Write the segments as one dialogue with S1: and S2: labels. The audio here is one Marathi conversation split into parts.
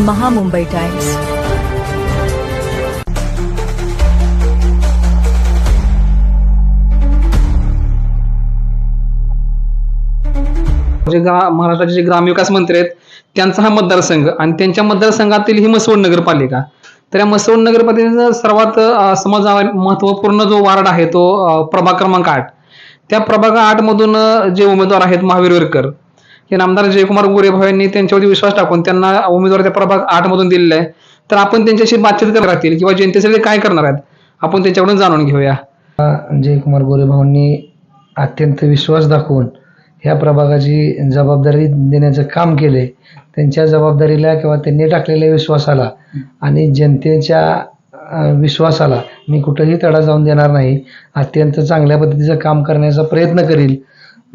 S1: महामुंबई टाइम्स.
S2: जे ग्रा महाराष्ट्राचे जे ग्रामविकास मंत्री आहेत त्यांचा हा मतदारसंघ आणि त्यांच्या मतदारसंघातील ही मसवड नगरपालिका. तर या मसवड नगरपालिकेचा सर्वात अं, समाजा महत्त्वपूर्ण जो वार्ड आहे तो प्रभाग क्रमांक आठ. त्या प्रभाग आठ मधून जे उमेदवार आहेत महावीर विरकर हे नामदार जयकुमार गोरेभाऊ यांनी त्यांच्यावरती विश्वास टाकून त्यांना उमेदवार त्या प्रभाग आठ मधून दिलेला आहे. तर आपण त्यांच्याशी बातचीत करत राहतील किंवा जनतेसाठी काय करणार आहेत आपण त्यांच्याकडून जाणून घेऊया.
S3: जयकुमार गोरे भाऊंनी अत्यंत विश्वास दाखवून ह्या प्रभागाची जबाबदारी देण्याचं काम केले. त्यांच्या जबाबदारीला किंवा त्यांनी टाकलेल्या विश्वासाला आणि जनतेच्या विश्वासाला मी कुठंही तडा जाऊन देणार नाही. अत्यंत चांगल्या पद्धतीचं काम करण्याचा प्रयत्न करील.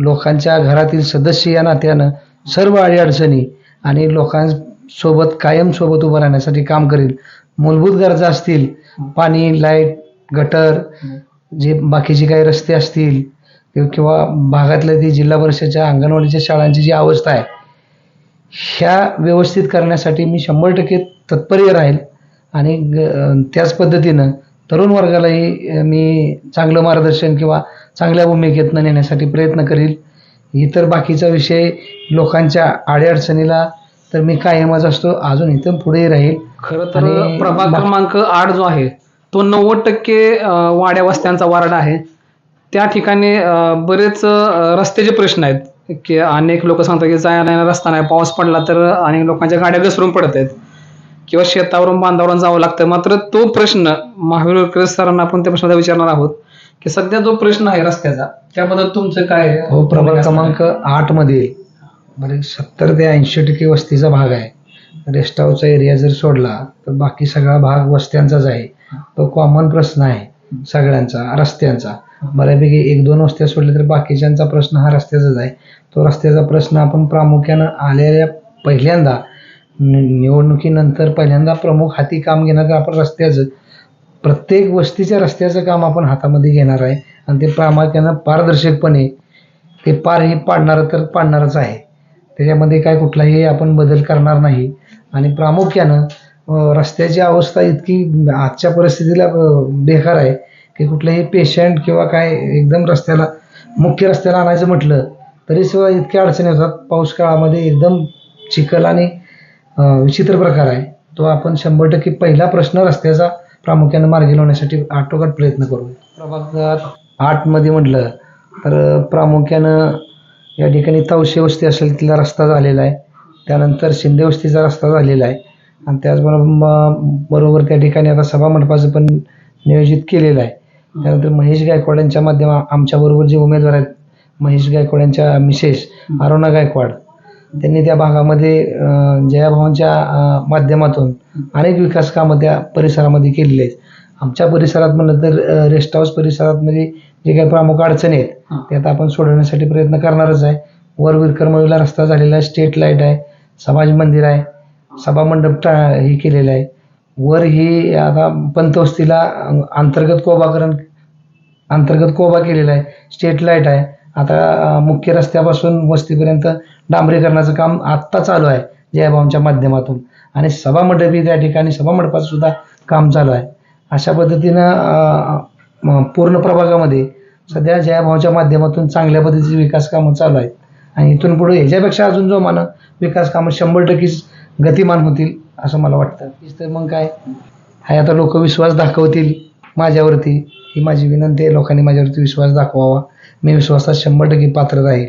S3: लोकांच्या घरातील सदस्य या नात्यानं सर्व अडीअडचणी आणि लोकांसोबत कायम सोबत उभं राहण्यासाठी काम करील. मूलभूत गरजा असतील पाणी लाइट गटर जे बाकीचे काही रस्ते असतील किंवा- भागातल्या ती जिल्हा परिषदच्या अंगणवाडीच्या शाळांची जी अवस्था आहे ह्या व्यवस्थित करण्यासाठी मी शंभर टक्के तत्पर्य राहील. आणि ग- त्याच पद्धतीनं तरुण वर्गालाही मी चांगलं मार्गदर्शन किंवा चांगल्या भूमिकेतनं नेण्यासाठी प्रयत्न करील. इतर बाकीचा विषय लोकांच्या अडीअडचणीला तर मी कायमच असतो अजून इथं पुढेही राहील.
S2: खरं तर प्रभाग क्रमांक आठ जो आहे तो नव्वद टक्के वाड्या वस्त्यांचा वार्ड आहे. त्या ठिकाणी बरेच रस्त्याचे प्रश्न आहेत की अनेक लोक सांगतात की जायला रस्ता नाही पाऊस पडला तर अनेक लोकांच्या गाड्या घसरून पडत आहेत. किंवा शेतावरून बांधावरून जावं लागतं. मात्र तो प्रश्न महावीर सरांना आपण त्या प्रश्नाचा विचारणार आहोत की सध्या जो प्रश्न आहे रस्त्याचा त्याबद्दल तुमचं काय
S3: हो प्रभाग
S2: असणार
S3: क्रमांक आठमध्ये बरे सत्तर ते ऐंशी टक्के वस्तीचा भाग आहे. रेस्ट हाऊसचा एरिया जर सोडला तर बाकी सगळा भाग वस्त्यांचाच आहे. तो कॉमन प्रश्न आहे सगळ्यांचा रस्त्यांचा. बऱ्यापैकी एक दोन वस्त्या सोडल्या तर बाकीच्यांचा प्रश्न हा रस्त्याचाच आहे. तो रस्त्याचा प्रश्न आपण प्रामुख्यानं आलेल्या पहिल्यांदा निवडणुकीनंतर पहिल्यांदा प्रमुख हाती काम घेणार तर आपण रस्त्याचं प्रत्येक वस्तीच्या रस्त्याचं काम आपण हातामध्ये घेणार आहे. आणि ते प्रामुख्यानं पारदर्शकपणे ते पारही पाडणारं तर पाडणारच आहे. त्याच्यामध्ये काय कुठलाही आपण बदल करणार नाही. आणि प्रामुख्यानं रस्त्याची अवस्था इतकी आजच्या परिस्थितीला बेकार आहे की कुठलेही पेशंट किंवा काय एकदम रस्त्याला मुख्य रस्त्याला आणायचं म्हटलं तरी सुद्धा इतक्या अडचणी होतात. पाऊस काळामध्ये एकदम चिखल आणि विचित्र प्रकार आहे. तो आपण शंभर टक्के पहिला प्रश्न रस्त्याचा प्रामुख्यानं मार्गी लावण्यासाठी आटोकाट प्रयत्न करू. प्रभागात आठमध्ये म्हटलं तर प्रामुख्यानं या ठिकाणी तवशे वस्ती असेल तिथला रस्ता झालेला आहे. त्यानंतर शिंदे वस्तीचा रस्ता झालेला आहे. आणि त्याचबरोबर बरोबर त्या ठिकाणी आता सभा मंडपाचं पण नियोजित केलेलं आहे. त्यानंतर महेश गायकवाड यांच्या माध्यमा आमच्याबरोबर जे उमेदवार आहेत महेश गायकवाड यांच्या मिसेस अरुणा गायकवाड त्यांनी त्या भागामध्ये जयाभावांच्या माध्यमातून अनेक विकास कामं त्या परिसरामध्ये केलेली आहेत. आमच्या परिसरात म्हणलं तर रेस्ट हाऊस परिसरात मध्ये जे काही प्रमुख अडचणी आहेत ते आता आपण सोडवण्यासाठी प्रयत्न करणारच आहे. वर विरकरमळीला रस्ता झालेला आहे स्टेट लाइट आहे समाज मंदिर आहे सभा मंडप टा हे केलेलं आहे. वर ही आता पंतवस्तीला अंतर्गत कोबाकरण अंतर्गत कोबा केलेला आहे स्टेट लाइट आहे. आता मुख्य रस्त्यापासून वस्तीपर्यंत डांबरीकरणाचं काम आत्ता चालू आहे जयभावांच्या माध्यमातून. आणि सभामंडपी त्या ठिकाणी सभामंडपाचं सुद्धा काम चालू आहे. अशा पद्धतीनं पूर्ण प्रभागामध्ये सध्या जयाभावच्या माध्यमातून चांगल्या पद्धतीची विकास कामं चालू आहेत. आणि इथून पुढे ह्याच्यापेक्षा अजून जो मान विकास कामं शंभर टक्केच गतिमान होतील असं मला वाटतं. तर मग काय? हाय आता लोक विश्वास दाखवतील. माझ्यावरती ही माझी विनंती आहे. लोकांनी माझ्यावरती विश्वास दाखवावा. मी विश्वासात शंभर टक्के पात्र आहे